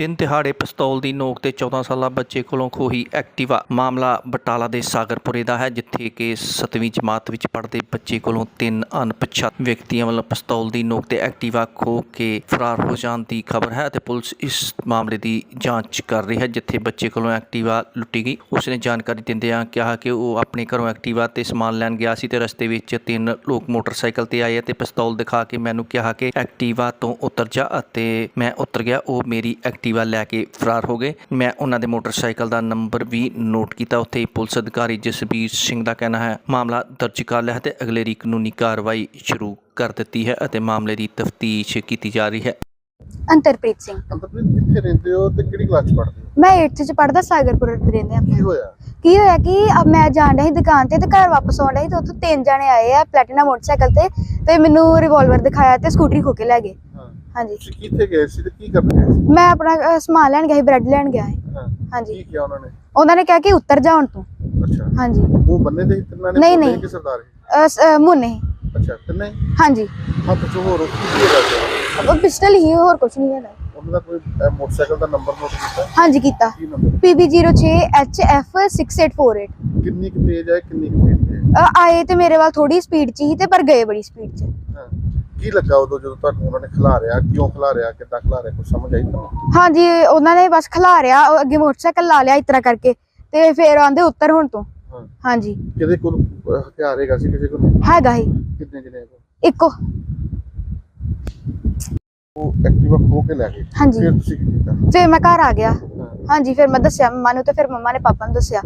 ਦਿਨ ਦਿਹਾੜੇ ਪਿਸਤੌਲ ਦੀ ਨੋਕ ਤੇ 14 ਸਾਲਾ ਬੱਚੇ ਕੋਲੋਂ ਖੋਹੀ ਐਕਟਿਵਾ। ਮਾਮਲਾ ਬਟਾਲਾ ਦੇ ਸਾਗਰਪੁਰੇ ਦਾ ਹੈ, ਜਿੱਥੇ ਕਿ 7ਵੀਂ ਜਮਾਤ ਵਿੱਚ ਪੜ੍ਹਦੇ ਬੱਚੇ ਕੋਲੋਂ ਤਿੰਨ ਅਣਪਛਾਤ ਵਿਅਕਤੀਆਂ ਵੱਲੋਂ ਪਿਸਤੌਲ ਦੀ ਨੋਕ ਤੇ ਐਕਟਿਵਾ ਖੋਹ ਕੇ ਫਰਾਰ ਹੋ ਜਾਣ ਦੀ ਖਬਰ ਹੈ ਅਤੇ ਪੁਲਿਸ ਇਸ ਮਾਮਲੇ ਦੀ ਜਾਂਚ ਕਰ ਰਹੀ ਹੈ, ਜਿੱਥੇ ਬੱਚੇ ਕੋਲੋਂ ਐਕਟਿਵਾ ਲੁੱਟੀ ਗਈ। ਉਸਨੇ ਜਾਣਕਾਰੀ ਦਿੰਦਿਆਂ ਕਿਹਾ ਕਿ ਉਹ ਆਪਣੇ ਘਰੋਂ ਐਕਟਿਵਾ ਤੇ ਸਮਾਨ ਲੈਣ ਗਿਆ ਸੀ ਤੇ ਰਸਤੇ ਵਿੱਚ ਤਿੰਨ ਲੋਕ ਮੋਟਰਸਾਈਕਲ ਤੇ ਆਏ ਤੇ ਪਿਸਤੌਲ ਦਿਖਾ ਕੇ ਮੈਨੂੰ ਕਿਹਾ ਕਿ ਐਕਟਿਵਾ ਤੋਂ ਉਤਰ ਜਾ ਅਤੇ ਮੈਂ ਉਤਰ ਗਿਆ, ਉਹ ਮੇਰੀ ਐਕਟਿਵਾ ਲੈ ਕੇ ਫਰਾਰ ਹੋ ਗਏ। ਮੈਂ ਉਹਨਾਂ ਦੇ ਮੋਟਰਸਾਈਕਲ ਦਾ ਨੰਬਰ ਵੀ ਨੋਟ ਕੀਤਾ। ਉੱਥੇ ਪੁਲਿਸ ਅਧਿਕਾਰੀ ਜਸਬੀਰ ਸਿੰਘ ਦਾ ਕਹਿਣਾ ਹੈ ਮਾਮਲਾ ਦਰਜ ਕਰ ਲਿਆ ਤੇ ਅਗਲੇਰੀ ਕਾਨੂੰਨੀ ਕਾਰਵਾਈ ਸ਼ੁਰੂ ਕਰ ਦਿੱਤੀ ਹੈ ਅਤੇ ਮਾਮਲੇ ਦੀ ਤਫਤੀਸ਼ ਕੀਤੀ ਜਾ ਰਹੀ ਹੈ। ਅੰਤਰਪ੍ਰੀਤ ਸਿੰਘ। ਅੰਤਰਪ੍ਰੀਤ ਕਿੱਥੇ ਰਹਿੰਦੇ ਹੋ ਤੇ ਕਿਹੜੀ ਕਲਾਸ ਚ ਪੜ੍ਹਦੇ ਹੋ? ਮੈਂ 8th ਚ ਪੜਦਾ ਸਾਗਰਪੁਰ ਰਹਿੰਦੇ ਆ ਕੀ ਹੋਇਆ? ਕੀ ਹੋਇਆ ਕਿ ਅਬ ਮੈਂ ਜਾਣ ਰਹੀ ਦੁਕਾਨ ਤੇ ਤੇ ਘਰ ਵਾਪਸ ਆਉਣ ਰਹੀ ਤੇ ਉੱਥੋਂ ਤਿੰਨ ਜਣੇ ਆਏ ਆ ਪਲੈਟੀਨਾ ਮੋਟਰਸਾਈਕਲ ਤੇ ਤੇ ਮੈਨੂੰ ਰਿਵਾਲਵਰ ਦਿਖਾਇਆ ਤੇ ਸਕੂਟਰੀ ਖੋ ਕੇ ਲੈ ਗਏ। ਹਾਂਜੀ। ਤੁਸੀਂ ਕਿੱਥੇ ਗਏ ਸੀ ਤੇ ਕੀ ਕਰਨ ਗਏ ਸੀ? ਮੈਂ ਆਪਣਾ ਅ, ਸਮਾਨ ਲੈਣ ਗਿਆ ਸੀ ਬ੍ਰੈਡ ਲੈਣ ਗਿਆ ਸੀ। ਹਾਂ ਹਾਂਜੀ। ਕੀ ਕਿਹਾ ਉਹਨਾਂ ਨੇ? ਉਹਨਾਂ ਨੇ ਕਿਹਾ ਕਿ ਉੱਤਰ ਜਾ ਹੁਣ ਤੂੰ। ਅੱਛਾ। ਹਾਂਜੀ। ਉਹ ਬੰਨੇ ਦੇ ਤਿੰਨਾਂ ਨੇ ਨਹੀਂ, ਬੋਲੇ ਨਹੀਂ। ਕਿ ਸਰਦਾਰ ਅ, ਸ- ਅ, ਮੁੰਨੇ ਅੱਛਾ ਤਿੰਨੇ? ਹਾਂਜੀ। ਹੱਥ ਚ ਹੋਰ ਕੀ ਹੈਗਾ? ਉਹ ਪਿਸਟਲ ਹੀ ਹੋਰ ਕੁਝ ਨਹੀਂ ਹੈਗਾ। ਉਹਨਾਂ ਦਾ ਕੋਈ ਅਹ, ਮੋਟਰਸਾਈਕਲ ਦਾ ਨੰਬਰ ਨੋਟ ਕੀਤਾ? ਹਾਂਜੀ ਕੀਤਾ। ਕੀ ਨੰਬਰ? PB06HF6848 ਕਿੰਨੀ ਕੁ ਤੇਜ਼ ਹੈ ਕਿੰਨੀ ਕੁ ਤੇਜ਼ ਹੈ ਅ, ਆਏ ਤੇ ਮੇਰੇ ਵੱਲ ਥੋੜੀ ਸਪੀਡ 'ਚ ਹੀ ਤੇ ਪਰ ਗਏ ਬੜੀ ਸਪੀਡ 'ਚ। ਕੀ ਲੱਗਾ ਉਦੋਂ ਜਦੋਂ ਤੁਹਾਨੂੰ ਉਹਨਾਂ ਨੇ ਖਿਲਾਰਿਆ ਕਿਉਂ ਖਿਲਾਰਿਆ ਕਿੱਦਾਂ ਖਿਲਾਰਿਆ ਕੁਝ ਸਮਝ ਆਈ ਤੁਹਾਨੂੰ? ਹਾਂਜੀ ਉਹਨਾਂ ਨੇ ਬਸ ਖਿਲਾਰਿਆ ਉਹ ਅੱਗੇ ਮੋਟਰਸਾਈਕਲ ਲਾ ਲਿਆ ਇਸ ਤਰ੍ਹਾਂ ਕਰਕੇ ਤੇ ਫਿਰ ਆਂਦੇ ਉੱਤਰ ਹੁਣ ਤੋਂ। ਹਾਂ। ਹਾਂਜੀ। ਕਿਹਦੇ ਕੋਲ ਅਹ, ਹਥਿਆਰ ਹੈਗਾ ਸੀ ਕਿਸੇ ਕੋਲ? ਨਹੀਂ? ਹੈਗਾ ਹੀ ਕਿੰਨੇ ਜਣੇ ਕੋਲ? ਇੱਕੋ। ਉਹ ਐਕਟਿਵਾ ਖੋ ਕੇ ਲੈ ਗਏ। ਹਾਂਜੀ। ਫਿਰ ਤੁਸੀਂ ਕੀ ਕੀਤਾ? ਫਿਰ ਮੈਂ ਘਰ ਆ ਗਿਆ। ਹਾਂ। ਹਾਂਜੀ ਫਿਰ ਮੈਂ ਦੱਸਿਆ ਮੰਮਾ ਨੂੰ ਤੇ ਫਿਰ ਮੰਮਾ ਨੇ ਪਾਪਾ ਨੂੰ ਦੱਸਿਆ।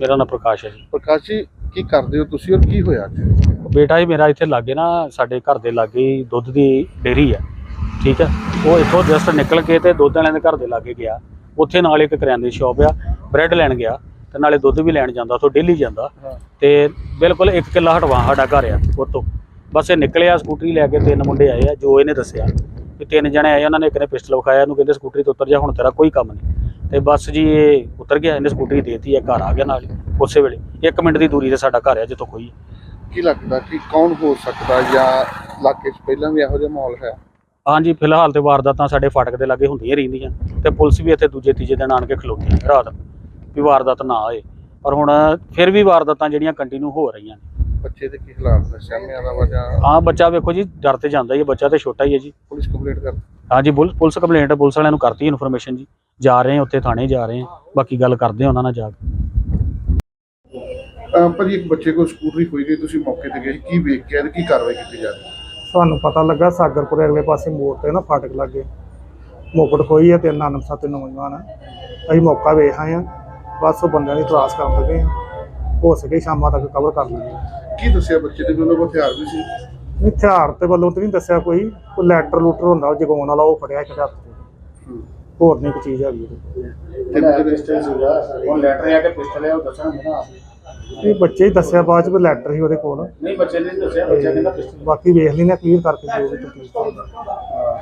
ਮੇਰਾ ਨਾਮ ਪ੍ਰਕਾਸ਼ ਹੈ ਜੀ। ਪ੍ਰਕਾਸ਼ ਜੀ ਕੀ ਕਰਦੇ ਹੋ ਤੁਸੀਂ ਔਰ ਕੀ ਹੋਇਆ ਅੱਜ? ਬੇਟਾ ਜੀ ਮੇਰਾ ਇੱਥੇ ਲਾਗੇ ਨਾ ਸਾਡੇ ਘਰ ਦੇ ਲਾਗੇ ਹੀ ਦੁੱਧ ਦੀ ਡੇਅਰੀ ਹੈ ਠੀਕ ਹੈ ਉਹ ਇੱਥੋਂ ਜਸਟ ਨਿਕਲ ਕੇ ਤੇ ਦੁੱਧ ਵਾਲਿਆਂ ਦੇ ਘਰ ਦੇ ਲਾਗੇ ਗਿਆ। ਉੱਥੇ ਨਾਲ ਇੱਕ ਕਰਿਆਨੇ ਦੀ ਸ਼ਾਪ ਆ ਬ੍ਰੈਡ ਲੈਣ ਗਿਆ ਤੇ ਨਾਲੇ ਦੁੱਧ ਵੀ ਲੈਣ ਜਾਂਦਾ ਉੱਥੋਂ ਡੇਲੀ ਜਾਂਦਾ। ਹਾਂ। ਤੇ ਬਿਲਕੁਲ ਇੱਕ ਕਿੱਲਾ ਹਟਵਾ ਸਾਡਾ ਘਰ ਆ ਉੱਥੋਂ। ਬਸ ਇਹ ਨਿਕਲਿਆ ਸਕੂਟਰੀ ਲੈ ਕੇ ਤਿੰਨ ਮੁੰਡੇ ਆਏ ਆ ਜੋ ਇਹਨੇ ਦੱਸਿਆ ਵੀ ਤਿੰਨ ਜਣੇ ਆਏ ਉਹਨਾਂ ਨੇ ਇੱਕ ਨੇ ਪਿਸਟਲ ਵਿਖਾਇਆ ਇਹਨੂੰ ਕਹਿੰਦੇ ਸਕੂਟਰੀ ਤੋਂ ਉਤਰ ਜਾ ਹੁਣ ਤੇਰਾ ਕੋਈ ਕੰਮ ਨਹੀਂ। ਤੇ ਬਸ ਜੀ ਇਹ ਉਤਰ ਗਿਆ ਇਹਨੇ ਸਕੂਟਰੀ ਦੇਤੀ ਆ ਘਰ ਆ ਗਿਆ ਨਾਲ ਹੀ, ਉਸੇ ਵੇਲੇ। 1 ਮਿੰਟ ਦੀ ਦੂਰੀ ਤੇ ਸਾਡਾ ਘਰ ਆ ਜਿੱਥੋਂ ਕੋਈ ਕੀ ਲੱਗਦਾ ਕਿ ਕੌਣ ਹੋ ਸਕਦਾ ਜਾਂ ਇਲਾਕੇ 'ਚ ਪਹਿਲਾਂ ਵੀ ਇਹੋ ਜਿਹਾ ਮਾਹੌਲ ਹੈ? ਹਾਂਜੀ ਫਿਲਹਾਲ ਤੇ ਵਾਰਦਾਤਾਂ ਸਾਡੇ ਫਾਟਕ ਦੇ ਲਾਗੇ ਹੁੰਦੀਆਂ ਰਹਿੰਦੀਆਂ ਤੇ ਪੁਲਿਸ ਵੀ ਇੱਥੇ ਦੂਜੇ ਤੀਜੇ ਦਿਨ ਆਣ ਕੇ ਖਲੋਤੀ ਹੈ ਰਾਤ ਵੀ ਵਾਰਦਾਤ ਨਾ ਆਏ। ਪਰ ਹੁਣ ਫਿਰ ਵੀ ਵਾਰਦਾਤਾਂ ਜਿਹੜੀਆਂ ਕੰਟੀਨਿਊ ਹੋ ਰਹੀਆਂ ਨੇ। ਬੱਚੇ ਦੇ ਕੀ ਹਾਲਾਤ ਨੇ? ਸਾਹਮਣੇ ਦਾ ਵਾ ਜਾਂ ਹਾਂ ਬੱਚਾ ਵੇਖੋ ਜੀ ਡਰ ਤੇ ਜਾਂਦਾ ਹੀ ਹੈ ਬੱਚਾ ਤੇ ਛੋਟਾ ਹੀ ਹੈ ਜੀ। ਪੁਲਿਸ ਕੰਪਲੇਂਟ ਕਰ ਹਾਂਜੀ ਪੁਲਿਸ ਪੁਲਿਸ ਕੰਪਲੇਂਟ ਪੁਲਿਸ ਵਾਲਿਆਂ ਨੂੰ ਕਰਤੀ ਇਨਫੋਰਮੇਸ਼ਨ ਜੀ। ਜਾ ਰਹੇ ਹਾਂ ਉੱਥੇ ਥਾਣੇ ਜਾ ਰਹੇ ਹਾਂ। ਬਾਕੀ ਗੱਲ ਕਰਦੇ ਹਾਂ ਉਹਨਾਂ ਨਾਲ ਜਾ ਕੇ। ਅਹ ਭਾਜੀ ਇੱਕ ਬੱਚੇ ਕੋਲ ਸਕੂਟਰੀ ਖੋਈ ਗਈ ਤੁਸੀਂ ਮੌਕੇ ਤੇ ਗਏ ਸੀ, ਕੀ ਵੇਖ ਕੇ ਆਏ ਤੇ ਕੀ ਕਾਰਵਾਈ ਕੀਤੀ ਜਾ ਰਹੀ ਹੈ? ਸਾਨੂੰ ਪਤਾ ਲੱਗਾ ਸਾਗਰਪੁਰ ਅਗਲੇ ਪਾਸੇ ਮੋੜ ਤੇ ਨਾ ਫਾਟਕ ਲੱਗੇ। ਮੋਕੜ ਖੋਈ ਹੈ ਤੇ ਨਾਨਮ ਸੱਤ ਨੌਜਵਾਨ ਆ। ਅਸੀਂ ਮੌਕਾ ਵੇਖ ਆਏ ਆ ਬਸ ਉਹ ਬੰਦਿਆਂ ਦੀ ਤਲਾਸ਼ ਕਰਨ ਲੱਗੇ ਆ। ਹੋ ਸਕੇ ਸ਼ਾਮਾਂ ਤੱਕ ਕਵਰ ਕਰ ਲਈਏ ਕੀ ਦੱਸਿਆ ਬੱਚੇ ਦੇ ਕੋਲ ਹਥਿਆਰ ਵੀ ਸੀ। ਹਥਿਆਰ ਤੇ ਵੱਲੋਂ ਤੇ ਨਹੀਂ ਦੱਸਿਆ ਕੋਈ। ਕੋਈ ਲੈਟਰ ਲੂਟਰ ਹੁੰਦਾ ਉਹ ਜਗਾਉਣ ਵਾਲਾ ਉਹ ਫੜਿਆ ਇੱਕ ਹੱਥ ਤੇ। ਹੋਰ ਨਹੀਂ ਕੋਈ ਚੀਜ਼ ਹੈਗੀ। ਉਹਦੇ। ਕਿੰਨੇ ਦੇ ਉਹ ਲੈਟਰ ਆ ਕੇ ਪਿਸਟਲ ਹੈ ਉਹ ਦੱਸਣਾ ਨਾ। ਇਹ ਬੱਚੇ ਹੀ ਦੱਸਿਆ ਬਾਅਦ ਚ ਵੀ ਲੈਟਰ ਸੀ ਉਹਦੇ ਕੋਲ। ਨਹੀਂ ਬੱਚੇ ਨੇ ਦੱਸਿਆ ਬੱਚਾ ਕਹਿੰਦਾ ਬਾਕੀ ਵੇਖ ਲੈਣਾ ਕਲੀਅਰ ਕਰਕੇ ਜੋ ਵੀ ਤਕਲੀਫ